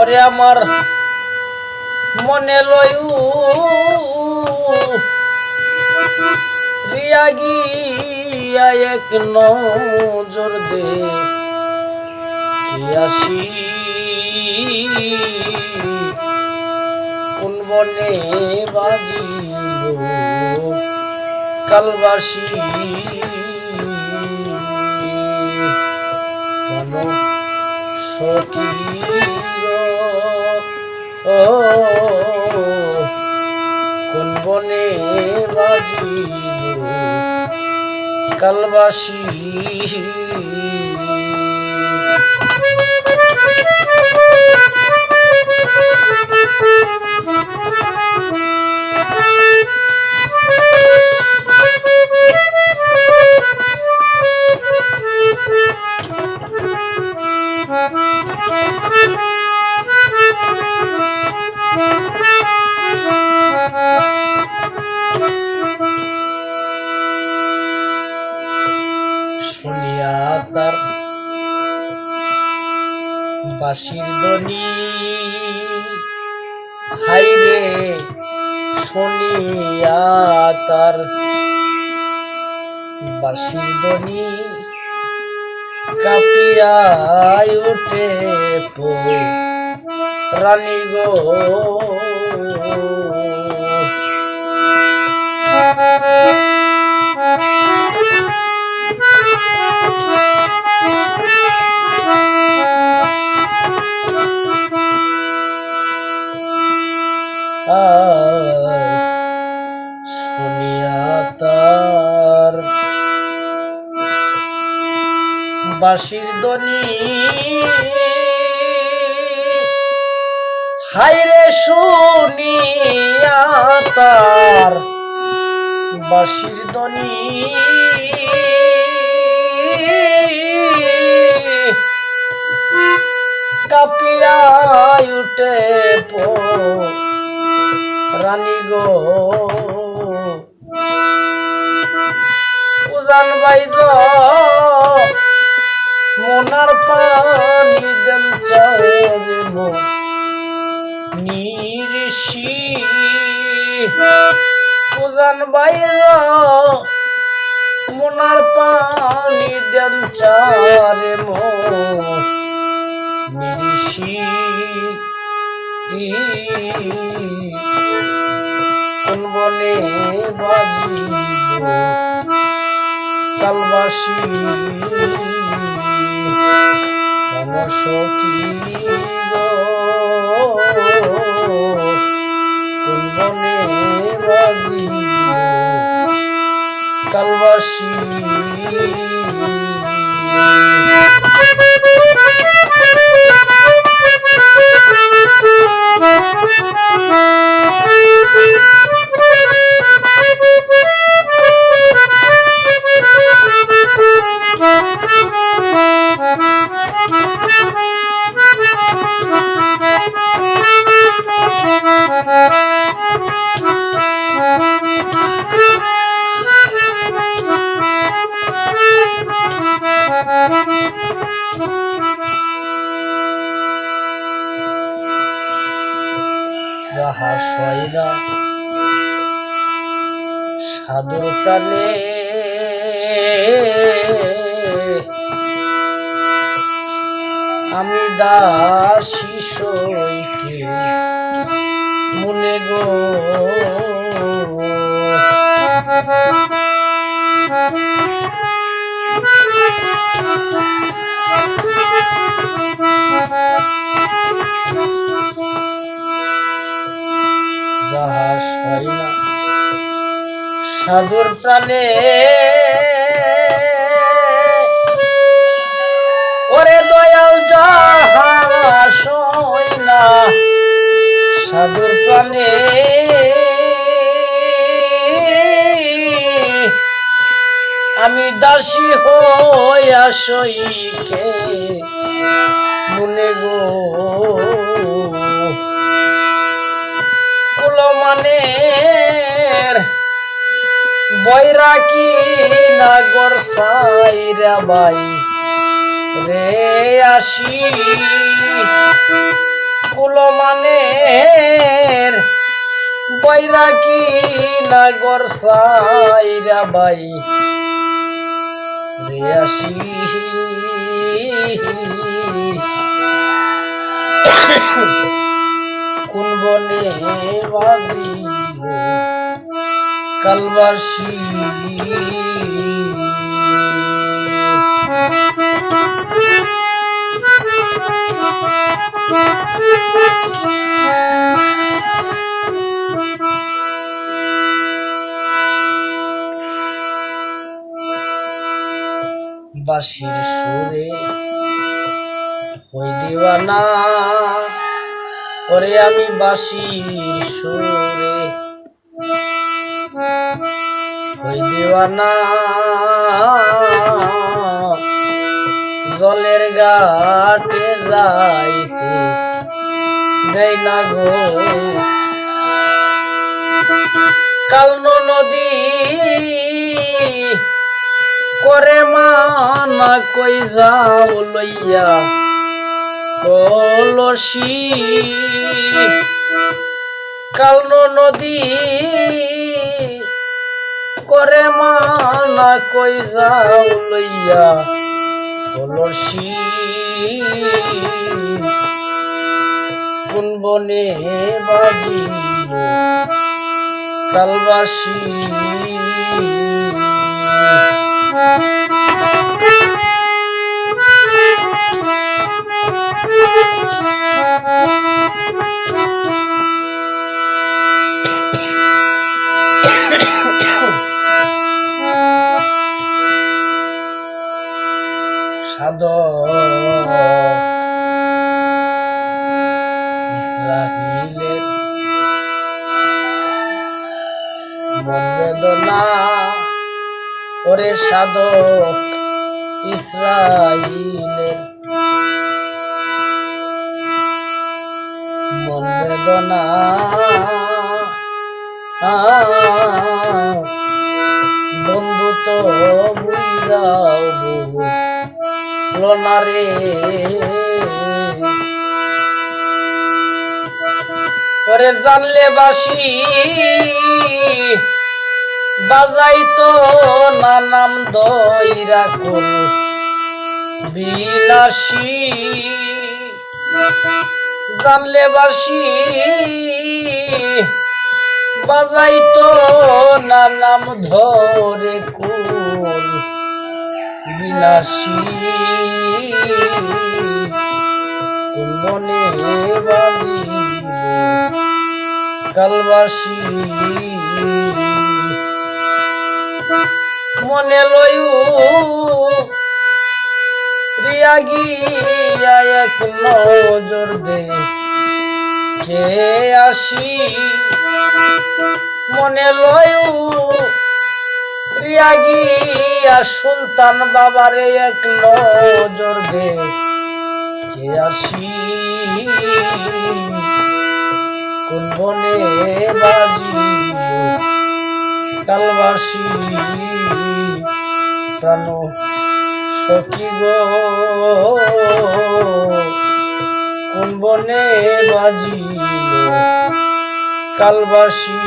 ওরে আমার মনে লয়ু। রিয়া গিয়া এক নজর দে আসি কোন বনে বাজিল? কালবাসী কেন সখী ও কোন বনে বাজিল কালবাসী? বাঁশির দনি হাইরে শুনিয়া তার বাঁশির দনি কাপিয়াই উঠে রানী গো বাঁশির দনি হাইরে শুনিয়া তার বাঁশির দনি কাপিয়া উঠে রানী গো। উজান বাইজ মনার পানি দেন চারে মো। নিরিষি, উজান বাইজ মনার পানি দেন চারে মো। নিরিষি, কোন বনে বাজিব কালবাসী কেন সখী যাহা সয় না সাধুর প্রাণে আমি দাসী সইকে মনে গো সাধুর প্রাণে। ওরে দয়াল না সাধুর প্রাণে। আমি দাসী হইয়া সইকে মনে গো। কুলমানের বৈরাকি নাগর সাইরা বাই। রে আসি কুলমানের বৈরাকি নাগর সাইরা বাই। রে কোন বাঁশির সুরে হই দিওয়ানা ওরে আমি বাঁশির সুরে। জলের ঘাটে যাইতে দেয় না গো। কালনো নদী করে মানা কই যাও লইয়া। কলসি, কালনো নদী করে মানা কই যাও লইয়া কলসি। কোন বনে বাজিল কালবাসী সাধক ইসরাহিলের বেদনা ওরে সাধক ইসরাইলের মন বেদনা বন্ধু তো বুঝাও বুঝ না রে। পরে জানলে বাসি বাজাইতো না নাম দইরা কুল বিলাসী। জানলে বাসি বাজাইতো না নাম ধরে কুল বিলাসী। বাজিল কালবাসী। মনে লয়ু রিয়া গিয়া এক নজর দে। কে আসি? মনে লয়ু রিয়া সুলতান বাবারে এক নজর দে। কে আসি কোন বনে বাজিল? কালবাসী প্রাণ সখী গো। কোন বনে বাজিল? কালবাসী